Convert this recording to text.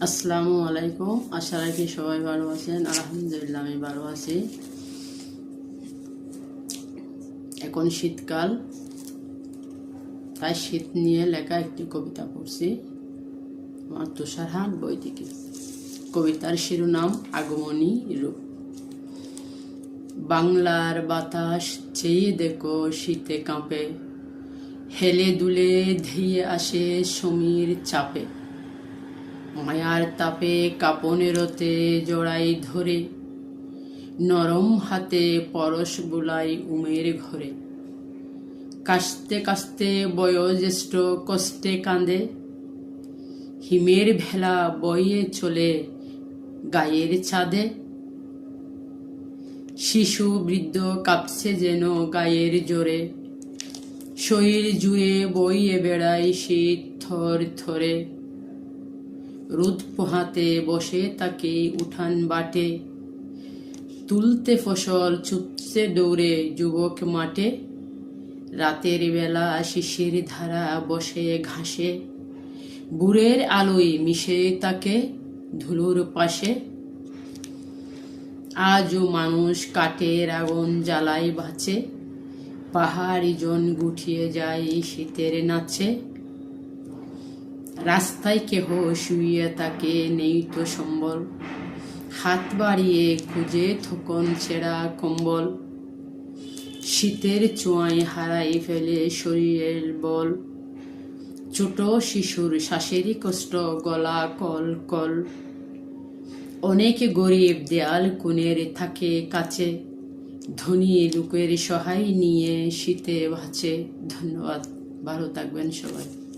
আসসালামু আলাইকুম। আশা রাখি সবাই ভালো আছেন। আলহামদুলিল্লাহ, আমি ভালো আছি। এখন শীতকাল। তাই শীত নিয়ে লেখা একটি কবিতা পড়ছি। আমার তুষারহাট বই থেকে। কবিতার শিরোনাম, আগমনী রূপ। বাংলার বাতাস চেয়ে দেখো শীতে কাঁপে। হেলে দুলে ধেয়ে আসে সমীর চাপে। মায়ার তাপে কাপনেরতে জড়াই ধরে, নরম হাতে পরশ বুলাই উমের ঘরে। কাশতে কাস্তে বয়োজ্যেষ্ঠ কষ্টে কাঁদে, হিমের ভেলা বইয়ে চলে গায়ের ছাদে। শিশু বৃদ্ধ কাঁপছে যেন গায়ের জোরে, শরীর জুড়ে বইয়ে বেড়ায় শীত থর থরে রোদ পোহাতে বসে তাকে উঠান বাটে। তুলতে ফসল ছুটছে দৌড়ে যুবক মাঠে। রাতের বেলা শিশির ধারা বসে ঘাসে। বুড়ের আলোয় মিশে তাকে ধুলোর পাশে। আজও মানুষ কাঠের আগুন জ্বালাই বাঁচে। পাহাড়ি জন গুঠিয়ে যায় শীতের নাচে। রাস্তায় কেহ শুয়ে তাকে নেই তো সম্বল। হাত বাড়িয়ে খুঁজে থকন ছেঁড়া কম্বল। শীতের চোয়ায় হারাই ফেলে শরীরের বল। ছোট শিশুর শ্বাসেরই কষ্ট, গলা কল কল। অনেক গরিব দেয়াল কোণের থাকে কাছে। ধনী লোকের সহায় নিয়ে শীতে বাঁচে ধন্যবাদ, ভালো থাকবেন সবাই।